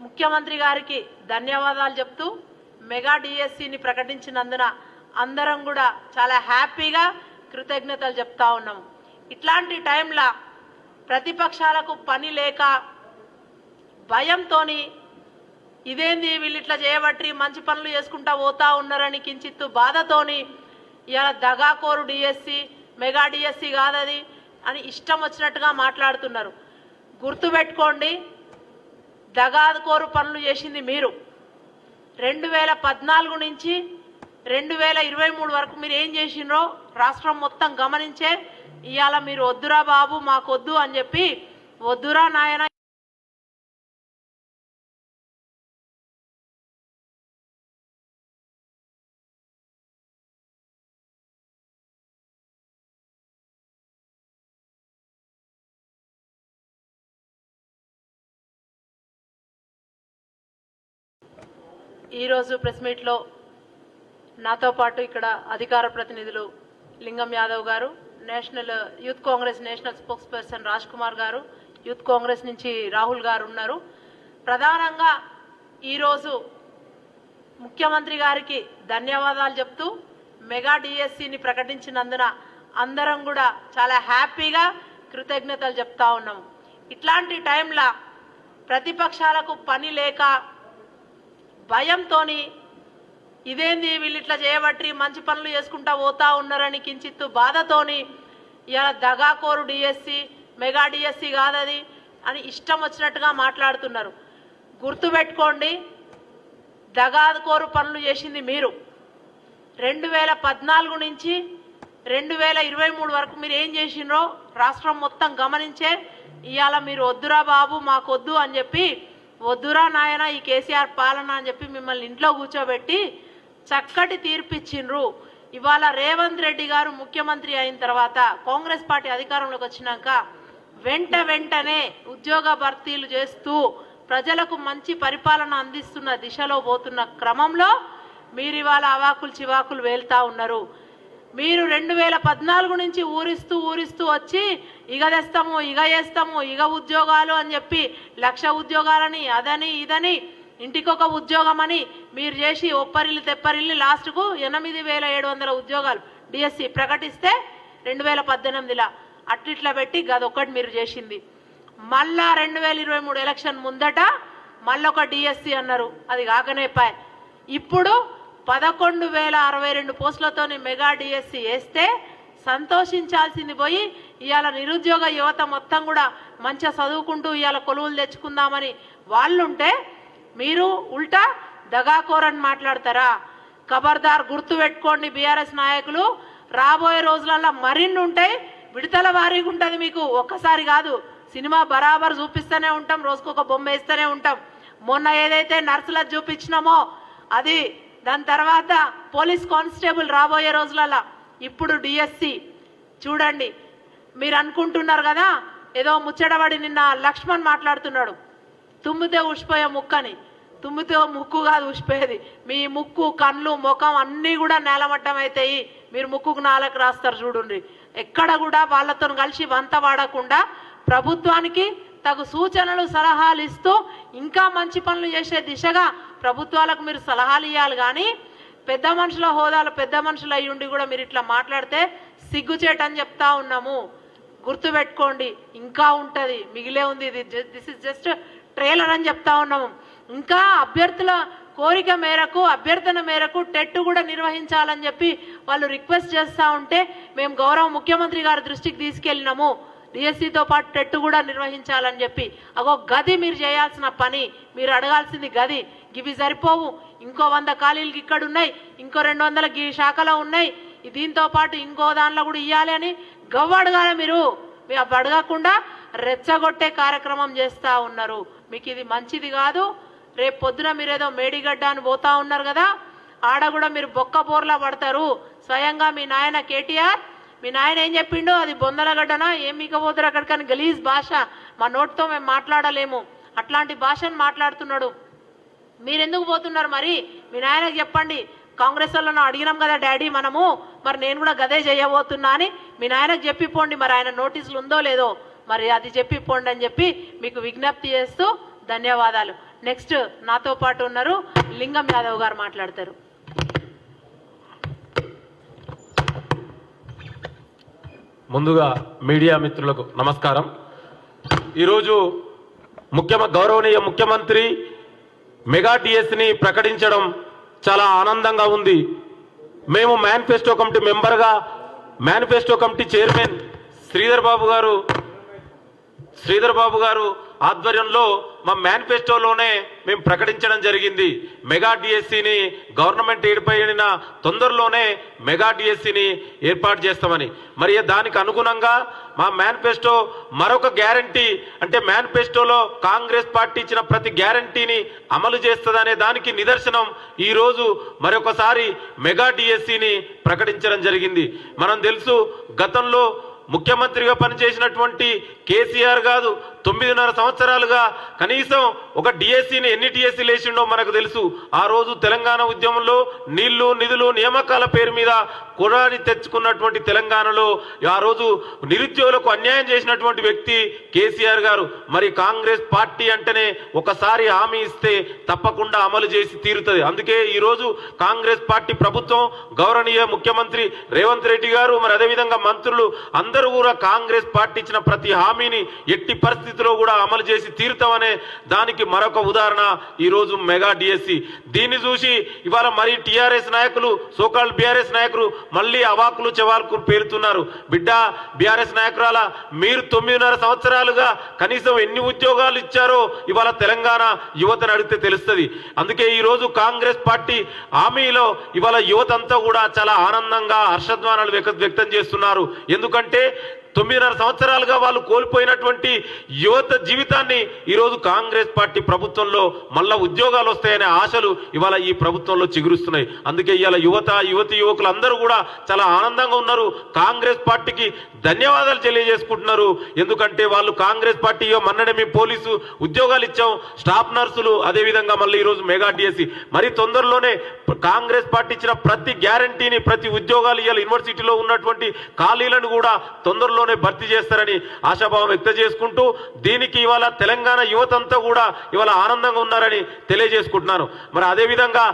ముఖ్యమంత్రి గారికి ధన్యవాదాలు చెప్తూ మెగా డిఎస్సిని ప్రకటించినందున అందరం కూడా చాలా హ్యాపీగా కృతజ్ఞతలు చెప్తా ఉన్నాము. ఇట్లాంటి టైంలో ప్రతిపక్షాలకు పని లేక భయంతోని ఇదేంది వీళ్ళు ఇట్లా చేయబట్టి మంచి పనులు చేసుకుంటా పోతా ఉన్నారని కించిత్తు బాధతోని ఇలా దగాకోరు డిఎస్సి మెగా డిఎస్సి కాదది అని ఇష్టం వచ్చినట్టుగా మాట్లాడుతున్నారు. గుర్తుపెట్టుకోండి దగాదుకోరు పనులు చేసింది మీరు. రెండు వేల పద్నాలుగు నుంచి రెండు వేల ఇరవై మూడు వరకు మీరు ఏం చేసిండ్రో రాష్ట్రం మొత్తం గమనించే ఇవాళ మీరు వద్దురా బాబు మాకొద్దు అని చెప్పి వద్దురా నాయన ఈరోజు ప్రెస్ మీట్లో నాతో పాటు ఇక్కడ అధికార ప్రతినిధులు Lingam Yadav garu national youth Congress national spokesperson Raj Kumar garu youth Congress నుంచి రాహుల్ గారు ఉన్నారు. ప్రధానంగా ఈరోజు ముఖ్యమంత్రి గారికి ధన్యవాదాలు చెప్తూ మెగా డిఎస్సిని ప్రకటించినందున అందరం కూడా చాలా హ్యాపీగా కృతజ్ఞతలు చెప్తా ఉన్నాము. ఇట్లాంటి టైంలో ప్రతిపక్షాలకు పని లేక భయంతోని ఇదేంది వీళ్ళు ఇట్లా చేయబట్టి మంచి పనులు చేసుకుంటా పోతా ఉన్నారని కించిత్తు బాధతోని ఇలా దగాకోరు డిఎస్సి మెగా డిఎస్సి కాదది అని ఇష్టం వచ్చినట్టుగా మాట్లాడుతున్నారు. గుర్తుపెట్టుకోండి దగాకోరు పనులు చేసింది మీరు. రెండు వేల పద్నాలుగు నుంచి రెండు వేల ఇరవై మూడు వరకు మీరు ఏం చేసిండ్రో రాష్ట్రం మొత్తం గమనించే ఇవాళ మీరు వద్దురా బాబు మాకొద్దు అని చెప్పి వద్దురా నాయన ఈ కేసీఆర్ పాలన అని చెప్పి మిమ్మల్ని ఇంట్లో కూర్చోబెట్టి చక్కటి తీర్పిచ్చిండ్రు. ఇవాళ రేవంత్ రెడ్డి గారు ముఖ్యమంత్రి అయిన తర్వాత కాంగ్రెస్ పార్టీ అధికారంలోకి వచ్చినాక వెంట వెంటనే ఉద్యోగ భర్తీలు చేస్తూ ప్రజలకు మంచి పరిపాలన అందిస్తున్న దిశలో పోతున్న క్రమంలో మీరు ఇవాళ అవాకులు చివాకులు వేల్తా ఉన్నారు. మీరు రెండు వేల పద్నాలుగు నుంచి ఊరిస్తూ ఊరిస్తూ వచ్చి ఇగ తెస్తాము ఇగ చేస్తాము ఇగ ఉద్యోగాలు అని చెప్పి లక్ష ఉద్యోగాలని అదని ఇదని ఇంటికొక ఉద్యోగం అని మీరు చేసి ఒప్పరిల్లి తెప్పరిల్లి లాస్ట్కు ఎనిమిది వేల ఏడు వందల ఉద్యోగాలు డిఎస్సి ప్రకటిస్తే రెండు వేల పద్దెనిమిదిలా అట్లిట్లా పెట్టి గదొక్కటి మీరు చేసింది. మళ్ళా రెండు వేల ఇరవై మూడు ఎలక్షన్ ముందట మళ్ళొక డిఎస్సి అన్నారు. అది కాకనే పాయ్. ఇప్పుడు పదకొండు వేల అరవై రెండు పోస్టులతో మెగా డిఎస్సి వేస్తే సంతోషించాల్సింది పోయి ఇవాళ నిరుద్యోగ యువత మొత్తం కూడా మంచిగా చదువుకుంటూ ఇవాళ కొలువులు తెచ్చుకుందామని వాళ్ళుంటే మీరు ఉల్టా దగాకోరని మాట్లాడతారా? ఖబర్దార్ గుర్తు పెట్టుకోండి బీఆర్ఎస్ నాయకులు. రాబోయే రోజులలో మరిన్ని ఉంటాయి. విడతల వారీగా ఉంటుంది మీకు. ఒక్కసారి కాదు సినిమా బరాబర్ చూపిస్తూనే ఉంటాం రోజుకొక బొమ్మ వేస్తూనే ఉంటాం. మొన్న ఏదైతే నర్సులకు చూపించినామో అది దాని తర్వాత పోలీస్ కానిస్టేబుల్ రాబోయే రోజులలో. ఇప్పుడు డిఎస్సి చూడండి మీరు అనుకుంటున్నారు కదా ఏదో ముచ్చటబడి నిన్న లక్ష్మణ్ మాట్లాడుతున్నాడు. తుమ్మితే ఉష్పోయే ముక్కని. తుమ్మితే ముక్కు కాదు ఉష్పోయేది మీ ముక్కు కళ్ళు ముఖం అన్నీ కూడా నేలమట్టం అవుతాయి మీరు ముక్కుకు నాలకు రాస్తారు చూడండి. ఎక్కడ కూడా వాళ్ళతో కలిసి వంత వాడకుండా ప్రభుత్వానికి తగు సూచనలు సలహాలు ఇస్తూ ఇంకా మంచి పనులు చేసే దిశగా ప్రభుత్వాలకు మీరు సలహాలు ఇవ్వాలి కానీ పెద్ద మనుషుల హోదాలో పెద్ద మనుషులు అయి ఉండి కూడా మీరు ఇట్లా మాట్లాడితే సిగ్గుచేటని చెప్తా ఉన్నాము. గుర్తుపెట్టుకోండి ఇంకా ఉంటుంది మిగిలే ఉంది. ఇది దిస్ ఇస్ జస్ట్ ట్రైలర్ అని చెప్తా ఉన్నాము. ఇంకా అభ్యర్థుల కోరిక మేరకు అభ్యర్థన మేరకు టెట్ కూడా నిర్వహించాలని చెప్పి వాళ్ళు రిక్వెస్ట్ చేస్తూ ఉంటే మేము గౌరవ ముఖ్యమంత్రి గారి దృష్టికి తీసుకెళ్ళినాము. డిఎస్సితో పాటు టెట్ కూడా నిర్వహించాలని చెప్పి అగో గది మీరు చేయాల్సిన పని మీరు అడగాల్సింది గది ఇవి సరిపోవు. ఇంకో వంద ఖాళీలు ఇక్కడ ఉన్నాయి ఇంకో రెండు వందల ఈ శాఖలో ఉన్నాయి. దీంతో పాటు ఇంకో దానిలో కూడా ఇవ్వాలి అని గవ్వ అడగాలి మీరు. మీరు అడగకుండా రెచ్చగొట్టే కార్యక్రమం చేస్తూ ఉన్నారు. మీకు ఇది మంచిది కాదు. రేపు పొద్దున మీరేదో మేడిగడ్డ అని పోతా ఉన్నారు కదా ఆడ కూడా మీరు బొక్క బోర్లా పడతారు. స్వయంగా మీ నాయన కేటీఆర్ మీ నాయన ఏం చెప్పిండు? అది బొందలగడ్డనా ఏం మీకపోతారు అక్కడికని గలీజ్ భాష. మా నోటితో మేము మాట్లాడలేము. అట్లాంటి భాషను మాట్లాడుతున్నాడు. మీరెందుకు పోతున్నారు మరి? మీ నాయనకు చెప్పండి. కాంగ్రెస్ వాళ్ళను అడిగినాం కదా డాడీ మనము. మరి నేను కూడా గదే చేయబోతున్నా అని మీ నాయనకు చెప్పిపోండి. మరి ఆయన నోటీసులు ఉందో లేదో మరి అది చెప్పిపోండి అని చెప్పి మీకు విజ్ఞప్తి చేస్తూ ధన్యవాదాలు. నెక్స్ట్ నాతో పాటు ఉన్నారు లింగం యాదవ్ గారు మాట్లాడతారు. ముందుగా మీడియా మిత్రులకు నమస్కారం. ఈరోజు ముఖ్యమ గౌరవనీయ ముఖ్యమంత్రి మెగా డిఎస్ని ప్రకటించడం చాలా ఆనందంగా ఉంది. మేము మేనిఫెస్టో కమిటీ మెంబర్గా manifesto committee chairman Sridhar Babu garu Sridhar Babu గారు ఆధ్వర్యంలో మా మేనిఫెస్టోలోనే మేము ప్రకటించడం జరిగింది. మెగా డిఎస్సిని గవర్నమెంట్ ఏర్పడిన తొందరలోనే మెగా డిఎస్సిని ఏర్పాటు చేస్తామని. మరి దానికి అనుగుణంగా మా మేనిఫెస్టో మరొక గ్యారంటీ అంటే మేనిఫెస్టోలో కాంగ్రెస్ పార్టీ ఇచ్చిన ప్రతి గ్యారంటీని అమలు చేస్తుందనే దానికి నిదర్శనం ఈరోజు మరొకసారి మెగా డిఎస్సిని ప్రకటించడం జరిగింది. మనం తెలుసు గతంలో ముఖ్యమంత్రిగా పనిచేసినటువంటి కేసీఆర్ కాదు తొమ్మిదిన్నర సంవత్సరాలుగా కనీసం ఒక డిఎస్సిని ఎన్ని డిఎస్సి లేచిండో మనకు తెలుసు. ఆ రోజు తెలంగాణ ఉద్యమంలో నీళ్ళు నిధులు నియామకాల పేరు మీద కురాని తెచ్చుకున్నటువంటి తెలంగాణలో ఆ రోజు నిరుద్యోగులకు అన్యాయం చేసినటువంటి వ్యక్తి కేసీఆర్ గారు. మరి కాంగ్రెస్ పార్టీ అంటేనే ఒకసారి హామీ ఇస్తే తప్పకుండా అమలు చేసి తీరుతుంది. అందుకే ఈరోజు కాంగ్రెస్ పార్టీ ప్రభుత్వం గౌరవనీయ ముఖ్యమంత్రి రేవంత్ రెడ్డి గారు మరి అదేవిధంగా మంత్రులు అందరూ కూడా కాంగ్రెస్ పార్టీ ఇచ్చిన ప్రతి హామీని ఎట్టి పరిస్థితిలో కూడా అమలు చేసి తీరుతామనే దానికి మరొక ఉదాహరణ ఈరోజు మెగా డిఎస్సి. దీన్ని చూసి ఇవాళ మరి టీఆర్ఎస్ నాయకులు సోకాల్ బీఆర్ఎస్ నాయకులు మళ్ళీ అవాకులు చెవాకులు పేరుతున్నారు బిడ్డ బీఆర్ఎస్ నాయకురాల మీరు తొమ్మిదిన్నర సంవత్సరాలుగా కనీసం ఎన్ని ఉద్యోగాలు ఇచ్చారో ఇవాళ తెలంగాణ యువతను అడిగితే తెలుస్తుంది. అందుకే ఈరోజు కాంగ్రెస్ పార్టీ హామీలో ఇవాళ యువత అంతా కూడా చాలా ఆనందంగా హర్షధ్వానాలు వ్యక్త- వ్యక్తం చేస్తున్నారు. ఎందుకంటే తొమ్మిదిన్నర సంవత్సరాలుగా వాళ్ళు కోల్పోయినటువంటి యువత జీవితాన్ని ఈరోజు కాంగ్రెస్ పార్టీ ప్రభుత్వంలో మళ్ళా ఉద్యోగాలు వస్తాయనే ఆశలు ఇవాళ ఈ ప్రభుత్వంలో చిగురుస్తున్నాయి. అందుకే ఇవాళ యువత యువతి యువకులు అందరూ కూడా చాలా ఆనందంగా ఉన్నారు. కాంగ్రెస్ పార్టీకి ధన్యవాదాలు తెలియజేసుకుంటున్నారు. ఎందుకంటే వాళ్ళు కాంగ్రెస్ పార్టీ ఇగో మేము పోలీసు ఉద్యోగాలు ఇచ్చాం స్టాఫ్ నర్సులు అదేవిధంగా మళ్ళీ ఈరోజు మెగా డిఎస్సి. మరి తొందరలోనే కాంగ్రెస్ పార్టీ ఇచ్చిన ప్రతి గ్యారంటీని ప్రతి ఉద్యోగాలు ఇవాళ యూనివర్సిటీలో ఉన్నటువంటి ఖాళీలను కూడా త్వరలోనే భర్తీ చేస్తారని ఆశాభావం వ్యక్తం చేసుకుంటూ దీనికి ఇవాళ తెలంగాణ యువతంతా కూడా ఇవాళ ఆనందంగా ఉన్నారని తెలియజేసుకుంటున్నాను. మరి అదేవిధంగా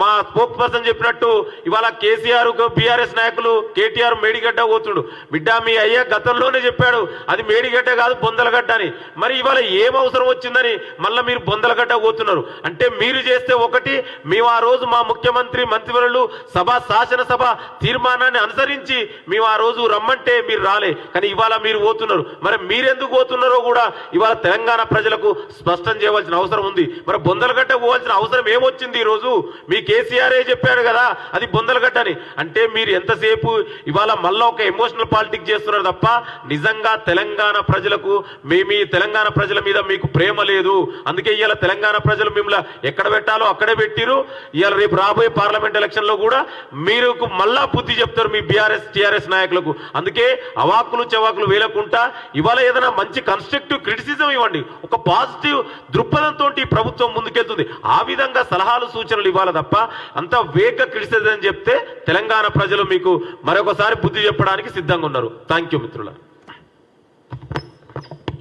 మా స్పోక్ పర్సన్ చెప్పినట్టు ఇవాళ కేసీఆర్ బీఆర్ఎస్ నాయకులు కేటీఆర్ మేడిగడ్డ పోతుడు. బిడ్డ మీ అయ్యా గతంలోనే చెప్పాడు అది మేడిగడ్డ కాదు బొందలగడ్డ అని. మరి ఇవాళ ఏం అవసరం వచ్చిందని మళ్ళీ మీరు బొందలగడ్డ పోతున్నారు. అంటే మీరు చేస్తే ఒకటి మేము ఆ రోజు మా ముఖ్యమంత్రి మంత్రివర్యులు సభ శాసనసభ తీర్మానాన్ని అనుసరించి మేము ఆ రోజు రమ్మంటే మీరు రాలే. కానీ ఇవాళ మీరు పోతున్నారు. మరి మీరెందుకు పోతున్నారో కూడా ఇవాళ తెలంగాణ ప్రజలకు స్పష్టం చేయవలసిన అవసరం ఉంది. మరి బొందలగడ్డ పోవాల్సిన అవసరం ఏమొచ్చింది ఈ రోజు? మీ కేసీఆరే చెప్పాడు కదా అది బొందలగడ్డ అని. అంటే మీరు ఎంతసేపు ఇవాళ మళ్ళీ ఒక ఎమోషనల్ పాలిటిక్స్ చేస్తున్నారు తప్ప నిజంగా తెలంగాణ ప్రజలకు మేము ఈ తెలంగాణ ప్రజల మీద మీకు ప్రేమ లేదు. అందుకే ఇవాళ తెలంగాణ ప్రజలు మిమ్మల్ని ఎక్కడ పెట్టాలో అక్కడే పెట్టిరు. ఇవాళ రేపు రాబోయే పార్లమెంట్ ఎలక్షన్లో కూడా మీరు మళ్ళా బుద్ధి చెప్తారు మీ బీఆర్ఎస్ టీఆర్ఎస్ నాయకులకు. అందుకే అవాకులు చవాకులు వేలకుంటా ఇవాళ ఏదైనా మంచి కన్స్ట్రక్టివ్ క్రిటిసిజం ఇవ్వండి. ఒక పాజిటివ్ దృక్పథంతో ఈ ప్రభుత్వం ముందుకెళ్తుంది. ఆ విధంగా సలహాలు సూచనలు ఇవ్వాలి తప్ప అంత వేగ క్రిటిసిజం అని చెప్తే తెలంగాణ ప్రజలు మీకు మరొకసారి బుద్ధి చెప్పడానికి సిద్ధంగా ఉన్నారు. థ్యాంక్ యూ మిత్రుల.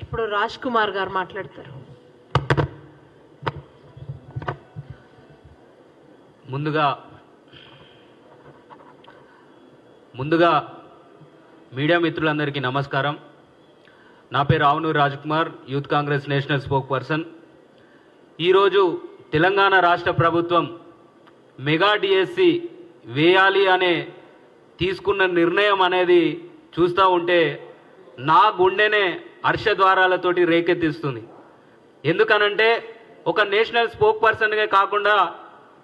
ఇప్పుడు రాజ్ కుమార్ గారు మాట్లాడతారు. ముందుగా ముందుగా మీడియా మిత్రులందరికీ నమస్కారం. నా పేరు Avunuru Rajkumar youth Congress national spokesperson. ఈరోజు తెలంగాణ రాష్ట్ర ప్రభుత్వం మెగా డిఎస్సి వేయాలి అనే తీసుకున్న నిర్ణయం అనేది చూస్తూ ఉంటే నా గుండెనే హర్షద్వారాలతోటి రేకెత్తిస్తుంది. ఎందుకనంటే ఒక నేషనల్ స్పోక్ పర్సన్గా కాకుండా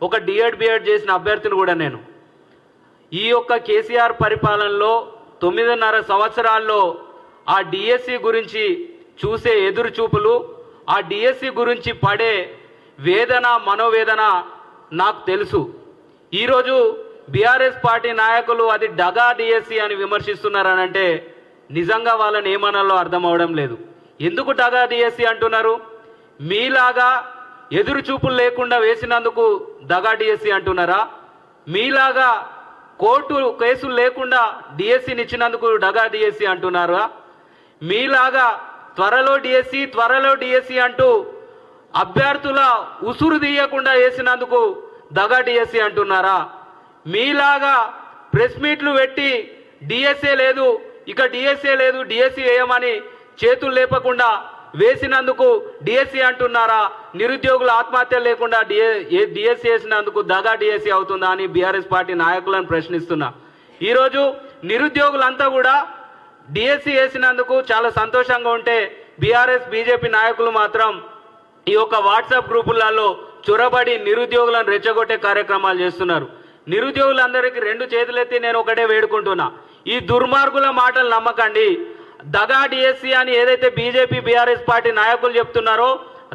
ఒక డిఎడ్ బిఎడ్ చేసిన అభ్యర్థిని కూడా నేను. ఈ యొక్క కేసీఆర్ పరిపాలనలో తొమ్మిదిన్నర సంవత్సరాల్లో ఆ డిఎస్సి గురించి చూసే ఎదురుచూపులు ఆ డిఎస్సి గురించి పడే వేదన మనోవేదన నాకు తెలుసు. ఈరోజు బీఆర్ఎస్ పార్టీ నాయకులు అది డగా డిఎస్సి అని విమర్శిస్తున్నారనంటే నిజంగా వాళ్ళని ఏమనాలో అర్థం అవడం లేదు. ఎందుకు డగా డిఎస్సి అంటున్నారు? మీలాగా ఎదురు చూపులు లేకుండా వేసినందుకు దగా డిఎస్సి అంటున్నారా? మీలాగా కోర్టు కేసులు లేకుండా డిఎస్సిని ఇచ్చినందుకు డగా డిఎస్సి అంటున్నారా? మీలాగా త్వరలో డిఎస్సి త్వరలో డిఎస్సి అంటూ అభ్యర్థుల ఉసురు తీయకుండా వేసినందుకు దగా డిఎస్సి అంటున్నారా? మీలాగా ప్రెస్ మీట్లు పెట్టి డిఎస్ఏ లేదు ఇక డిఎస్ఏ లేదు డిఎస్సి వేయమని చేతులు లేపకుండా వేసినందుకు డిఎస్సి అంటున్నారా? నిరుద్యోగుల ఆత్మహత్య లేకుండా డిఏ డిఎస్సి వేసినందుకు దగా డిఎస్సి అవుతుందా అని బీఆర్ఎస్ పార్టీ నాయకులను ప్రశ్నిస్తున్నా. ఈరోజు నిరుద్యోగులంతా కూడా డిఎస్సి వేసినందుకు చాలా సంతోషంగా ఉంటే బీఆర్ఎస్ బీజేపీ నాయకులు మాత్రం ఈ యొక్క వాట్సాప్ గ్రూపులలో చొరబడి నిరుద్యోగులను రెచ్చగొట్టే కార్యక్రమాలు చేస్తున్నారు. నిరుద్యోగులందరికీ రెండు చేతులెత్తి నేను ఒకటే వేడుకుంటున్నా. ఈ దుర్మార్గుల మాటలు నమ్మకండి. దగా డిఎస్సి అని ఏదైతే బీజేపీ బీఆర్ఎస్ పార్టీ నాయకులు చెప్తున్నారో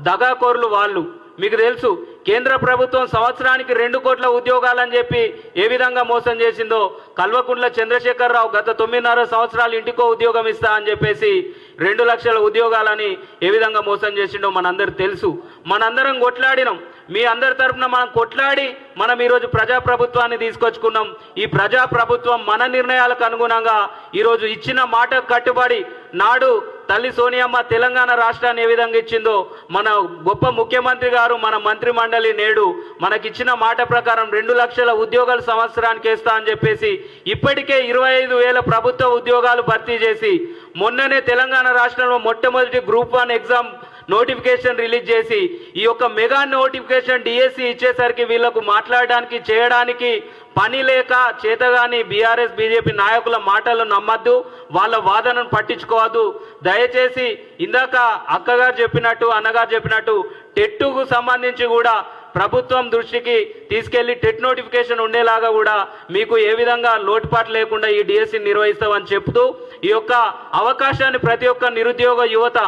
దగాకోరులు వాళ్ళు. మీకు తెలుసు కేంద్ర ప్రభుత్వం సంవత్సరానికి రెండు కోట్ల ఉద్యోగాలని చెప్పి ఏ విధంగా మోసం చేసిందో కల్వకుంట్ల చంద్రశేఖరరావు గత తొమ్మిదిన్నర సంవత్సరాలు ఇంటికో ఉద్యోగం ఇస్తా అని చెప్పేసి రెండు లక్షల ఉద్యోగాలని ఏ విధంగా మోసం చేసిండో మనందరికి తెలుసు. మనందరం కొట్లాడినాం. మీ అందరి తరఫున మనం కొట్లాడి మనం ఈరోజు ప్రజాప్రభుత్వాన్ని తీసుకొచ్చుకున్నాం. ఈ ప్రజాప్రభుత్వం మన నిర్ణయాలకు అనుగుణంగా ఈరోజు ఇచ్చిన మాట కట్టుబడి నాడు తల్లి సోనియమ్మ తెలంగాణ రాష్ట్రాన్ని ఏ విధంగా ఇచ్చిందో మన గొప్ప ముఖ్యమంత్రి గారు మన మంత్రి మండలి నేడు మనకిచ్చిన మాట ప్రకారం రెండు లక్షల ఉద్యోగాలు సంవత్సరానికి వేస్తా అని చెప్పేసి ఇప్పటికే ఇరవై ఐదు వేల ప్రభుత్వ ఉద్యోగాలు భర్తీ చేసి మొన్ననే తెలంగాణ రాష్ట్రంలో మొట్టమొదటి group one exam notification release చేసి ఈ యొక్క మెగా నోటిఫికేషన్ డిఎస్సి ఇచ్చేసరికి వీళ్ళకు మాట్లాడడానికి చేయడానికి పని లేక చేతగాని బీఆర్ఎస్ బీజేపీ నాయకుల మాటలు నమ్మద్దు వాళ్ళ వాదనను పట్టించుకోవద్దు. దయచేసి ఇందాక అక్కగారు చెప్పినట్టు అన్నగారు చెప్పినట్టు టెట్టుకు సంబంధించి కూడా ప్రభుత్వం దృష్టికి తీసుకెళ్ళి టెట్ నోటిఫికేషన్ ఉండేలాగా కూడా మీకు ఏ విధంగా లోటుపాటు లేకుండా ఈ డిఎస్సి నిర్వహిస్తామని చెప్తూ ఈ యొక్క అవకాశాన్ని ప్రతి ఒక్క నిరుద్యోగ యువత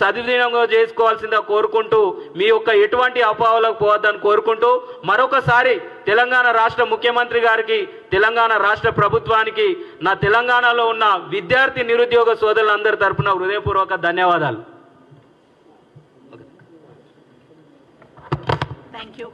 సద్వినియోగం చేసుకోవాల్సిందిగా కోరుకుంటూ మీ యొక్క ఎటువంటి అపోహలకు పోవద్దని కోరుకుంటూ మరొకసారి తెలంగాణ రాష్ట్ర ముఖ్యమంత్రి గారికి తెలంగాణ రాష్ట్ర ప్రభుత్వానికి నా తెలంగాణలో ఉన్న విద్యార్థి నిరుద్యోగ సోదరులందరి తరపున హృదయపూర్వక ధన్యవాదాలు. Thank you